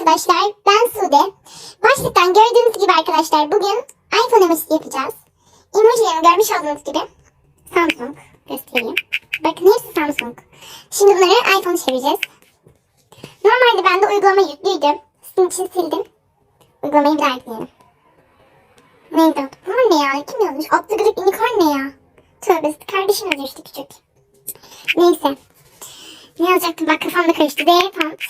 arkadaşlar. Ben Sude. Başlıktan gördüğünüz gibi arkadaşlar bugün iPhone emojisi yapacağız. Emojilerimi görmüş olduğunuz gibi Samsung göstereyim. Bakın hepsi Samsung. Şimdi bunları iPhone çevireceğiz. Normalde ben de uygulama yüklüydü. Sizin için sildim. Uygulamayı bir daha yükleyelim. Neydi o? Bunlar ne ya? Kim yazmış? Atlı grip unicorn ne ya? Tövbe kardeşim yazıyor küçük. Neyse. Ne yazacaktım? Bak kafamda karıştı. D font.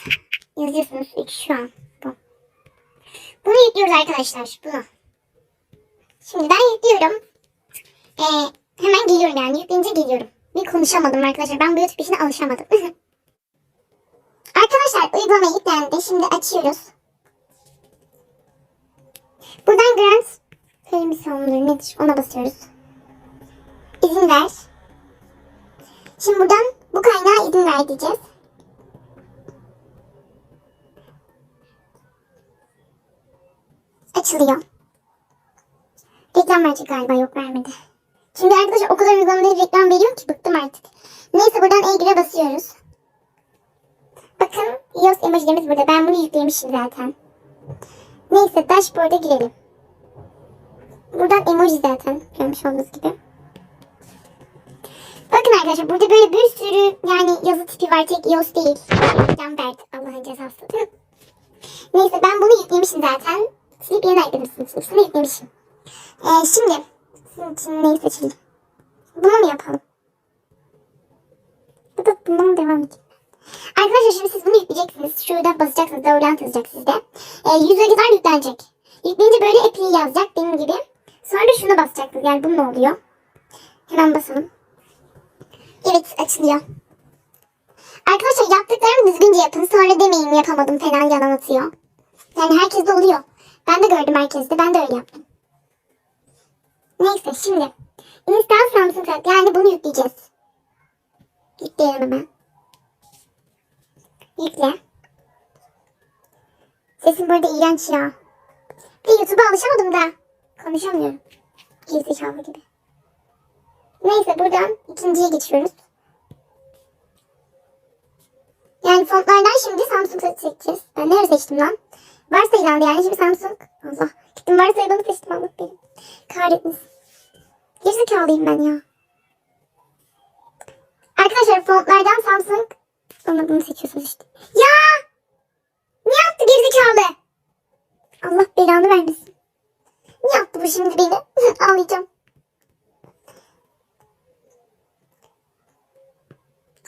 Yazıyorsunuz 3 şu an. Bu. Bunu yüklüyoruz arkadaşlar. Bunu. Şimdi ben yüklüyorum. Ee, hemen geliyorum yani. Yükleyince geliyorum. Bir konuşamadım arkadaşlar. Ben bu YouTube işine alışamadım. arkadaşlar uygulama yüklendi. Şimdi açıyoruz. Buradan Grant permission mudur nedir ona basıyoruz. İzin ver. Şimdi buradan bu kaynağa izin ver diyeceğiz. Açılıyor. Reklam verecek galiba yok vermedi. Şimdi arkadaşlar o kadar uygulamada reklam veriyor ki bıktım artık. Neyse buradan e basıyoruz. Bakın iOS emojilerimiz burada. Ben bunu yüklemişim zaten. Neyse dashboard'a girelim. Buradan emoji zaten görmüş olduğunuz gibi. Bakın arkadaşlar burada böyle bir sürü yani yazı tipi var tek iOS değil. Verdi Allah'ın cezası. Neyse ben bunu yüklemişim zaten. Silip yeniden eklemişsiniz. İkisini yüklemişim. Ee, şimdi sizin için neyi seçelim? Bunu mu yapalım? Ya da bundan devam edelim. Arkadaşlar şimdi siz bunu yükleyeceksiniz. Şurada basacaksınız. Download yazacak sizde. Ee, yüze kadar yüklenecek. Yükleyince böyle app'li yazacak benim gibi. Sonra şuna basacaksınız. Yani bu ne oluyor? Hemen basalım. Evet açılıyor. Arkadaşlar yaptıklarımı düzgünce yapın. Sonra demeyin yapamadım falan yalan atıyor. Yani herkes de oluyor. Ben de gördüm herkeste. Ben de öyle yaptım. Neyse şimdi. Install Samsung Tab. Yani bunu yükleyeceğiz. Yükleyelim hemen. Yükle. Sesim burada iğrenç ya. Bir YouTube'a alışamadım da. Konuşamıyorum. Gerizekalı gibi. Neyse buradan ikinciye geçiyoruz. Yani fontlardan şimdi Samsung seçeceğiz. Ben nereye seçtim lan? Varsayılandı yani şimdi Samsung. Allah. Gittim varsayılanı seçtim Allah benim. Kahretmesin. Gerizekalıyım ben ya. Arkadaşlar fontlardan Samsung. Bunu seçiyorsunuz işte. Ya! Ne yaptı gerizekalı? Allah belanı vermesin. Ne yaptı bu şimdi beni? Ağlayacağım.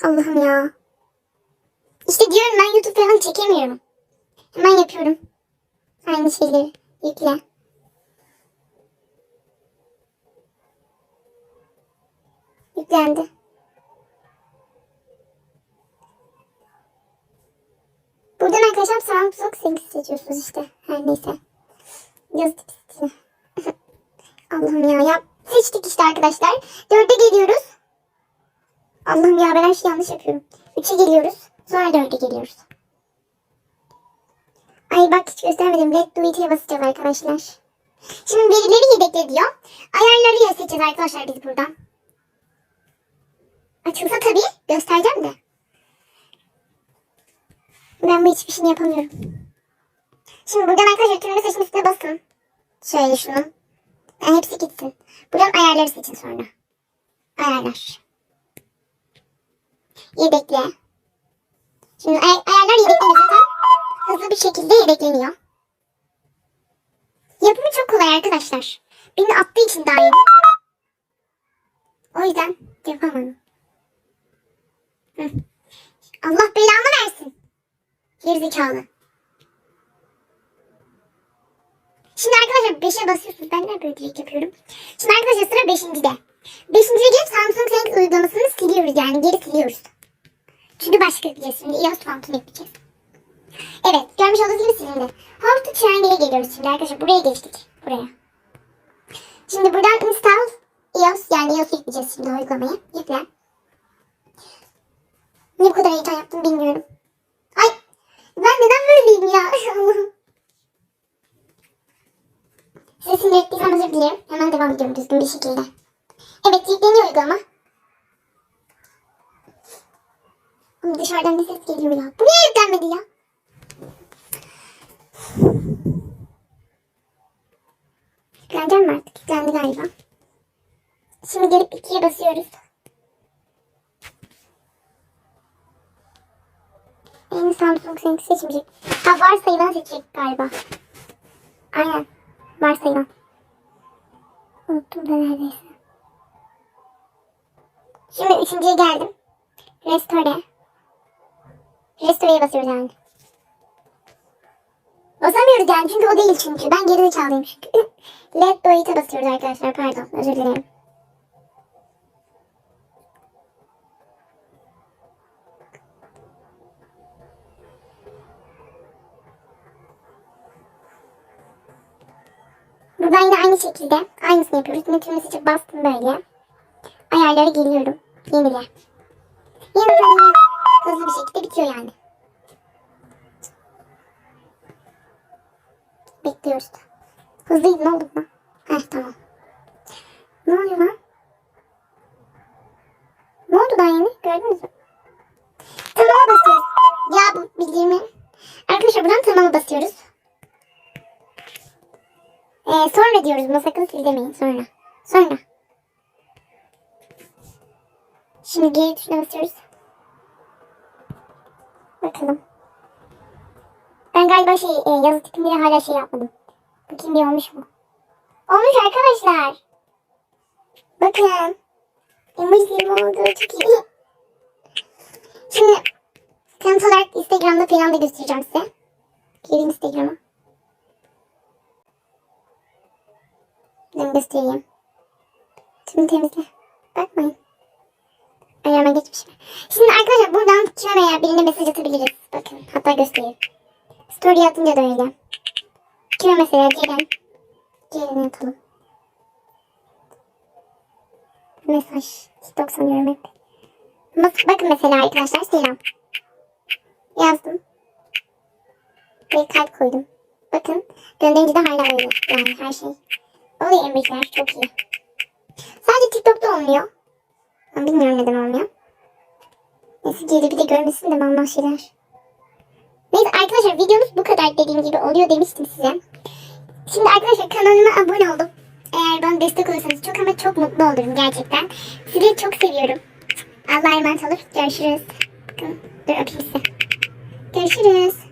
Allah'ım ya. İşte diyorum ben YouTube falan çekemiyorum. Hemen yapıyorum. Aynı şeyleri yükle. Yüklendi. Buradan arkadaşlar Samsung 8 seçiyorsunuz işte. Her neyse. Yazı tipsini. Allah'ım ya. ya. Seçtik işte arkadaşlar. 4'e geliyoruz. Allah'ım ya ben her şeyi yanlış yapıyorum. 3'e geliyoruz. Sonra 4'e geliyoruz. Ay bak hiç göstermedim. Red do it'e basacağız arkadaşlar. Şimdi verileri yedekle diyor. Ayarları ya seçeceğiz arkadaşlar biz buradan. Açılsa tabii göstereceğim de. Ben bu hiçbir şeyini yapamıyorum. Şimdi buradan arkadaşlar türünü seçmesine basın. Şöyle şunu. Yani hepsi gitsin. Buradan ayarları seçin sonra. Ayarlar. Yedekle. Şimdi ay- ayarlar yedekleniyor zaten. Hızlı bir şekilde yedekleniyor. Yapımı çok kolay arkadaşlar. Beni attığı için daha iyi. O yüzden yapamadım. Allah belanı versin. Gerizekalı. Şimdi arkadaşlar 5'e basıyorsunuz. Ben de böyle direkt yapıyorum. Şimdi arkadaşlar sıra 5.de. 5.ye gelip Samsung Settings uygulamasını siliyoruz yani geri siliyoruz. Çünkü başka bir şimdi iOS fontunu yapacağız. Evet görmüş olduğunuz gibi silindi. Home to Triangle'e geliyoruz şimdi arkadaşlar. Buraya geçtik. Buraya. Şimdi buradan install iOS yani iOS yükleyeceğiz şimdi uygulamayı. Yükle. Niye bu kadar heyecan yaptım bilmiyorum. Ay ben neden böyleyim ya? Size sinir ettiysem özür dilerim. Hemen devam ediyorum düzgün bir şekilde. Evet yükleniyor uygulama. Ama dışarıdan bir ses geliyor ya. Bu niye yüklenmedi ya? Kilitlendi galiba. Şimdi gelip ikiye basıyoruz. En Samsung seninki seçmeyecek. Ha varsayılan seçecek galiba. Aynen. Varsayılan. Unuttum da neredeyse. Şimdi üçüncüye geldim. Restore. Restore'ye basıyoruz yani. Basamıyoruz yani çünkü o değil çünkü. Ben geri çalayım çünkü. Let Doit'e basıyoruz arkadaşlar. Pardon özür dilerim. Buradan yine aynı şekilde aynısını yapıyoruz. Metin'i seçip bastım böyle. Ayarlara geliyorum. Yenile. Yenile. Hızlı bir şekilde bitiyor yani. Bekliyoruz. Hızlıydı ne oldu mu? Heh tamam. Ne oluyor lan? Ne oldu daha yeni? Gördünüz mü? Tamama basıyoruz. Ya bu bildiğimi. Arkadaşlar buradan tamama basıyoruz. Ee, sonra diyoruz buna sakın sil demeyin sonra. Sonra. Şimdi geri tuşuna basıyoruz. Bakalım. Ben galiba şey e, yazı tipinde hala şey yapmadım. Bakayım bir olmuş mu? Olmuş arkadaşlar. Bakın. Emojilerim oldu. Çok iyi. Şimdi kanıt olarak Instagram'da falan da göstereceğim size. Gelin Instagram'a. Ben göstereyim. Şunu temizle. Bakmayın. Ayağıma geçmişim. Şimdi arkadaşlar buradan kime veya birine mesaj atabiliriz. Bakın hatta göstereyim. Story atınca da öyle. Kime mesela Ceren. Ceren'e atalım. Mesaj. TikTok sanıyorum hep. Bak, bakın mesela arkadaşlar selam. Yazdım. Ve kalp koydum. Bakın gönderince de hala öyle. Yani her şey. Oluyor emojiler çok iyi. Sadece TikTok'ta olmuyor. Ben bilmiyorum neden olmuyor. Neyse geri bir de görmesin de bana şeyler. Neyse arkadaşlar videomuz bu kadar dediğim gibi oluyor demiştim size. Şimdi arkadaşlar kanalıma abone oldum. Eğer bana destek olursanız çok ama çok mutlu olurum gerçekten. Sizi çok seviyorum. Allah'a emanet olun. Görüşürüz. Bakın dur öpeyim size. Görüşürüz.